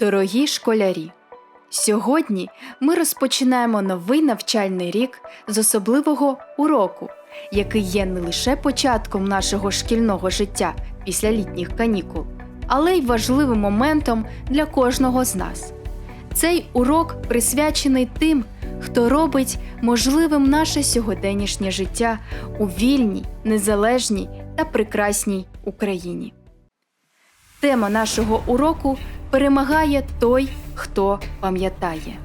Дорогі школярі! Сьогодні ми розпочинаємо новий навчальний рік з особливого уроку, який є не лише початком нашого шкільного життя після літніх канікул, але й важливим моментом для кожного з нас. Цей урок присвячений тим, хто робить можливим наше сьогоденішнє життя у вільній, незалежній та прекрасній Україні. Тема нашого уроку перемагає той, хто пам'ятає.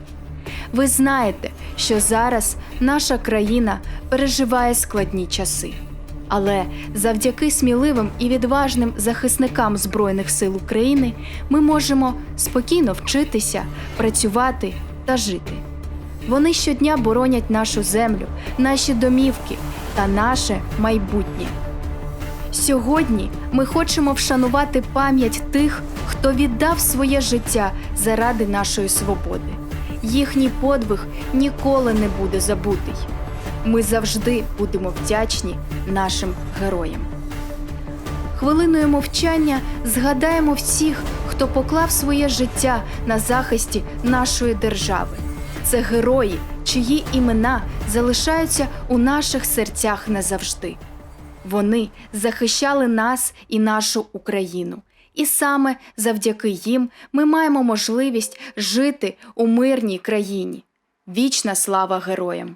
Ви знаєте, що зараз наша країна переживає складні часи. Але завдяки сміливим і відважним захисникам Збройних сил України ми можемо спокійно вчитися, працювати та жити. Вони щодня боронять нашу землю, наші домівки та наше майбутнє. Сьогодні ми хочемо вшанувати пам'ять тих, хто віддав своє життя заради нашої свободи. Їхній подвиг ніколи не буде забутий. Ми завжди будемо вдячні нашим героям. Хвилиною мовчання згадаємо всіх, хто поклав своє життя на захисті нашої держави. Це герої, чиї імена залишаються у наших серцях назавжди. Вони захищали нас і нашу Україну. І саме завдяки їм ми маємо можливість жити у мирній країні. Вічна слава героям!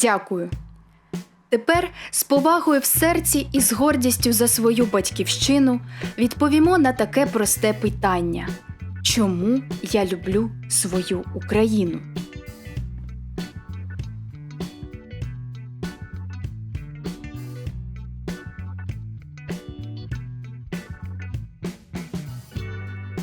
Дякую. Тепер з повагою в серці і з гордістю за свою батьківщину відповімо на таке просте питання: чому я люблю свою Україну?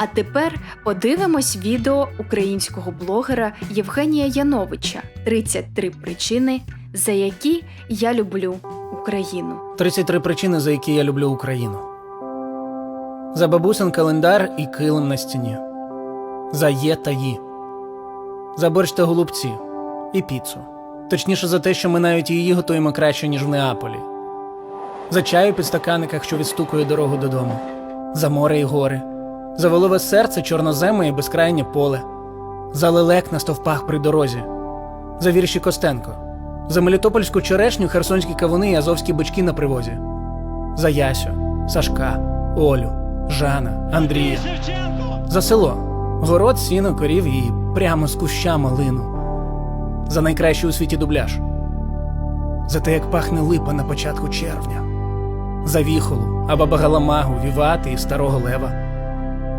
А тепер подивимось відео українського блогера Євгенія Яновича «33 причини, за які я люблю Україну. 33 причини, за які я люблю Україну. За бабусин календар і килим на стіні. За є та ї. За борщ та голубці і піцу. Точніше за те, що ми навіть її готуємо краще, ніж в Неаполі. За чаю у підстаканниках, що відстукує дорогу додому. За море і гори. За волове серце, чорноземе і безкрайнє поле. За лелек на стовпах при дорозі. За вірші Костенко. За мелітопольську черешню, херсонські кавуни і азовські бички на привозі. За Ясю, Сашка, Олю, Жана, Андрія. За село, город, сіно, корів і прямо з куща малину. За найкращий у світі дубляж. За те, як пахне липа на початку червня. За віхолу, Абабагаламагу, Вівати і Старого Лева.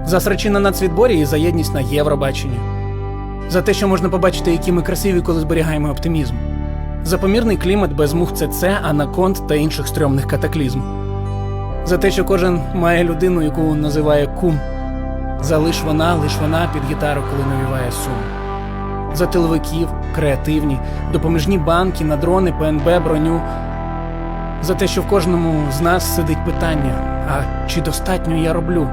За на нацвідборі і за єдність на Євробаченні. За те, що можна побачити, які ми красиві, коли зберігаємо оптимізм. За помірний клімат без мух ЦЦ, анаконд та інших стрьомних катаклізм. За те, що кожен має людину, яку називає кум. За лиш вона, лиш вона під гітару, коли навіває сум. За тиловиків, креативні, допоміжні банки, на дрони, ПНБ, броню. За те, що в кожному з нас сидить питання: а чи достатньо я роблю?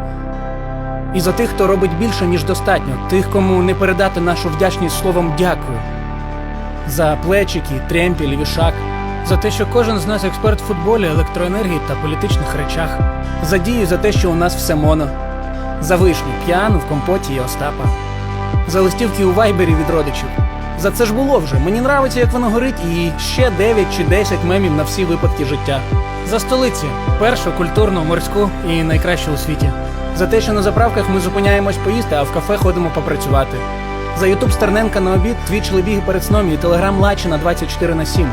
І за тих, хто робить більше, ніж достатньо, тих, кому не передати нашу вдячність словом дякую. За плечики, тремпіль, вішак, за те, що кожен з нас експерт в футболі, електроенергії та політичних речах, за дію за те, що у нас все моно, за вишню, п'яну в компоті і Остапа, за листівки у вайбері від родичів. За це ж було вже. Мені нравиться, як воно горить, і ще 9 чи 10 мемів на всі випадки життя. За столиці, першу культурну, морську і найкращу у світі. За те, що на заправках ми зупиняємось поїсти, а в кафе ходимо попрацювати. За Ютуб Стерненка на обід, твіч Лебіги перед сном і телеграм Лачина 24 на 7.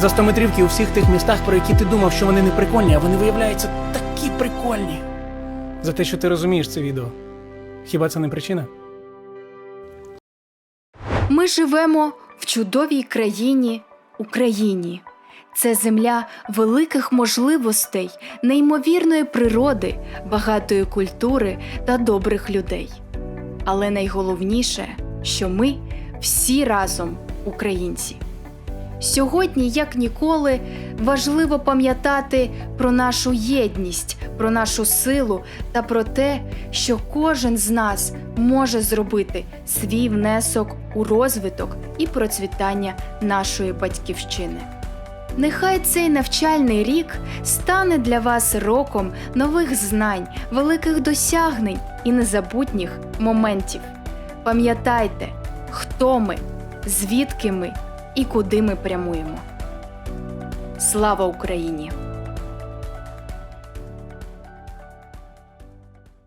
За 100 метрівки у всіх тих містах, про які ти думав, що вони не прикольні, а вони виявляються такі прикольні. За те, що ти розумієш це відео. Хіба це не причина? Ми живемо в чудовій країні Україні. Це земля великих можливостей, неймовірної природи, багатої культури та добрих людей. Але найголовніше, що ми всі разом українці. Сьогодні, як ніколи, важливо пам'ятати про нашу єдність, про нашу силу та про те, що кожен з нас може зробити свій внесок у розвиток і процвітання нашої батьківщини. Нехай цей навчальний рік стане для вас роком нових знань, великих досягнень і незабутніх моментів. Пам'ятайте, хто ми, звідки ми і куди ми прямуємо. Слава Україні!